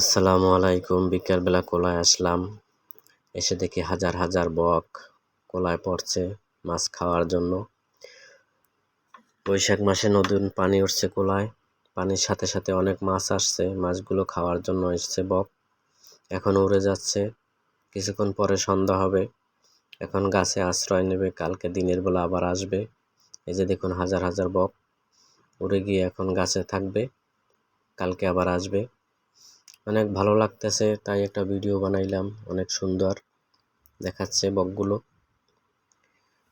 আসসালামু আলাইকুম বিকালবেলা কোলায় আসলাম। এসে দেখি হাজার হাজার বক কোলায় পড়ছে মাছ খাওয়ার জন্য। বৈশাখ মাসে নতুন পানি উঠছে কোলায়। পানির সাথে সাথে অনেক মাছ আসছে, মাছগুলো খাওয়ার জন্য এসছে বক। এখন উড়ে যাচ্ছে, কিছুক্ষণ পরে সন্ধ্যা হবে। এখন গাছে আশ্রয় নেবে, কালকে দিনের বেলা আবার আসবে। এই যে দেখুন হাজার হাজার বক উড়ে গিয়ে এখন গাছে থাকবে, কালকে আবার আসবে। অনেক ভালো লাগতেছে, তাই একটা ভিডিও বানাইলাম, অনেক সুন্দর দেখাচ্ছে বকগুলো।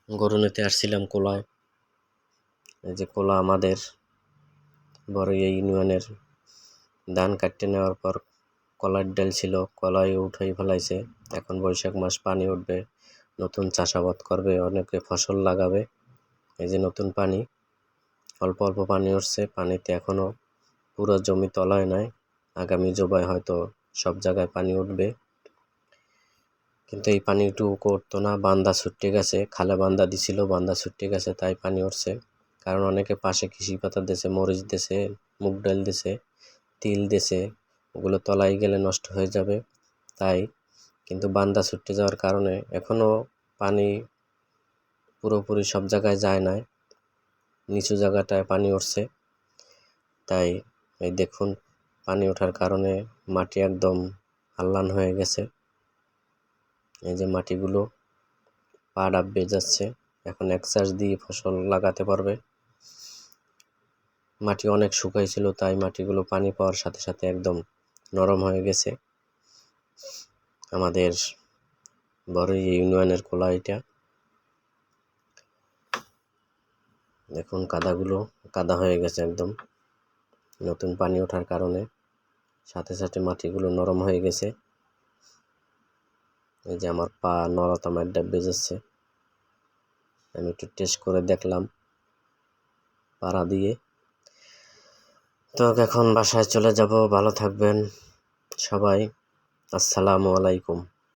গরু নিতে আসছিলাম কোলায়, এই যে কোলা আমাদের বড় ইউনিয়নের ধান কাটতে নেওয়ার পর কলার ডাল ছিল, কলাই উঠাই ফেলাইছে, এখন বৈশাখ মাস পানি উঠবে, নতুন চাষাবাদ করবে, অনেকে ফসল লাগাবে, এই যে নতুন পানি, অল্প অল্প পানি উঠছে, পানিতে এখনও পুরো জমি তলায় নাই। আগামী জবায় হয়তো সব জায়গায় পানি উঠবে। কিন্তু এই পানিটু করতো না, বান্দা ছুটে গেছে, খালে বান্দা দিছিল, বান্দা ছুটে গেছে, তাই পানি উঠছে। কারণ অনেকে পাশে কৃষি পাতা দিছে, মরিচ দিছে, মুগ ডাল দিছে, তিল দিছে, ওগুলো তলায় গেলে নষ্ট হয়ে যাবে, তাই। কিন্তু বান্দা ছুটে যাওয়ার কারণে এখনও পানি পুরোপুরি সব জায়গায় যায় নাই, নিচু জায়গাটায় পানি উঠছে, তাই। এই দেখুন পানি ওঠার কারণে মাটি একদম আল্লান হয়ে গেছে। এই যে মাটিগুলো পা ডাববে যাচ্ছে, এখন এক চাষ দিয়ে ফসল লাগাতে পারবে। মাটি অনেক শুকাইছিল, তাই মাটিগুলো পানি পাওয়ার সাথে সাথে একদম নরম হয়ে গেছে। আমাদের বড় ইউনিয়নের কোলা এটা। দেখুন, কাদাগুলো কাদা হয়ে গেছে একদম। নতুন পানি ওঠার কারণে। সাথে সাথে মাটিগুলো নরম হয়ে গেছে। এই যে আমার পা নরতাম একটা বেজেছে। আমি একটু টেস্ট করে দেখলাম পাড়া দিয়ে। তো এখন বাসায় চলে যাব। ভালো থাকবেন সবাই। আসসালামু আলাইকুম।